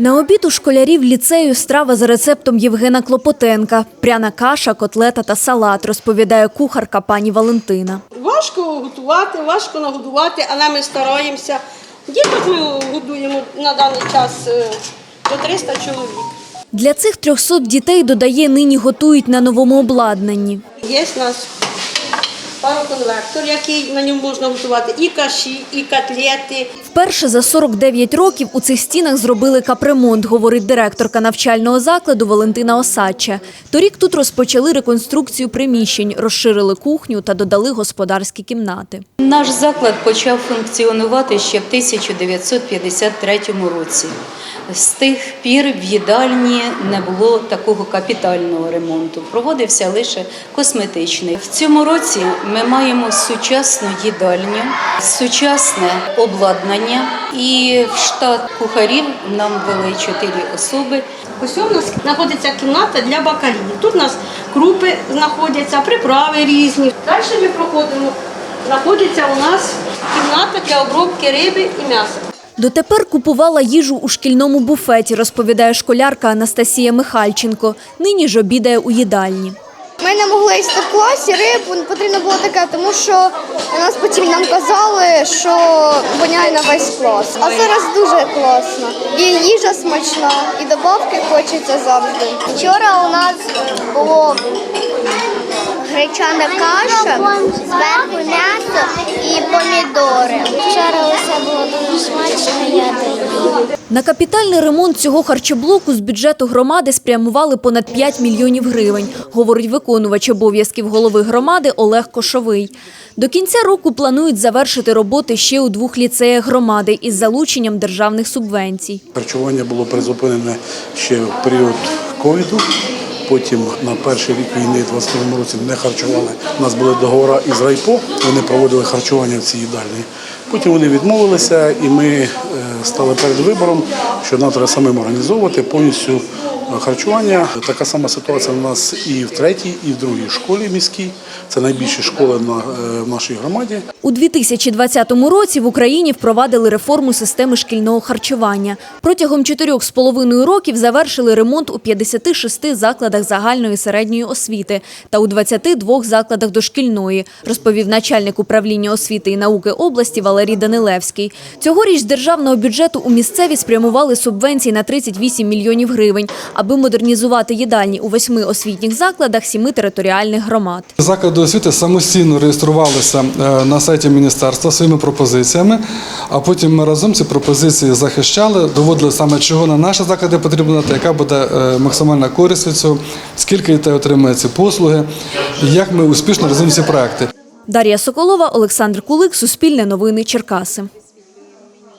На обід у школярів ліцею страва за рецептом Євгена Клопотенка. Пряна каша, котлета та салат, розповідає кухарка пані Валентина. Важко готувати, важко нагодувати, але ми стараємося. Діток ми годуємо на даний час е, до 300 чоловік. Для цих 300 дітей, додає, нині готують на новому обладнанні. Є в нас пароконвектор, який на ньому можна готувати і каші, і котлети. Вперше за 49 років у цих стінах зробили капремонт, говорить директорка навчального закладу Валентина Осадча. Торік тут розпочали реконструкцію приміщень, розширили кухню та додали господарські кімнати. Наш заклад почав функціонувати ще в 1953 році. З тих пір в їдальні не було такого капітального ремонту. Проводився лише косметичний. В цьому році ми маємо сучасну їдальню, сучасне обладнання і в штат кухарів нам ввели чотири особи. Ось у нас знаходиться кімната для бакалії. Тут у нас крупи знаходяться, приправи різні. Далі ми проходимо. Знаходиться у нас кімната для обробки риби і м'яса. Дотепер купувала їжу у шкільному буфеті, розповідає школярка Анастасія Михальченко. Нині ж обідає у їдальні. Ми не могли їсти в класі рибу, потрібно було таке, тому що нас потім нам казали, що воняє на весь клас. А зараз дуже класно. І їжа смачна, і добавки хочеться завжди. Вчора у нас було гречана каша, зверху м'ясо і помідори. Вчора усе було дуже смачно, я доїла. На капітальний ремонт цього харчоблоку з бюджету громади спрямували понад 5 мільйонів гривень, говорить виконувач обов'язків голови громади Олег Кошовий. До кінця року планують завершити роботи ще у двох ліцеях громади із залученням державних субвенцій. Харчування було призупинене ще в період ковіду. Потім на перший рік війни, в 22 році, не харчували. У нас були договори із райпо, вони проводили харчування в цій їдальні. Потім вони відмовилися, і ми е, стали перед вибором, що нам треба самим організовувати повністю харчування. Така сама ситуація у нас і в третій, і в другій школі міській. Це найбільші школи на, е, в нашій громаді. У 2020 році в Україні впровадили реформу системи шкільного харчування. Протягом чотирьох з половиною років завершили ремонт у 56 закладах загальної середньої освіти та у 22 закладах дошкільної, розповів начальник управління освіти і науки області Валерій Данилевський. Цьогоріч з державного бюджету у місцеві спрямували субвенції на 38 мільйонів гривень, аби модернізувати їдальні у восьми освітніх закладах сіми територіальних громад. Заклади освіти самостійно реєструвалися е, на сайті міністерства своїми пропозиціями, а потім ми разом ці пропозиції захищали, доводили саме, чого на наші заклади потрібно дати, яка буде е, максимальна користь від цього, скільки дітей отримує ці послуги, і як ми успішно розвиваємо ці проекти. Дар'я Соколова, Олександр Кулик, Суспільне новини, Черкаси.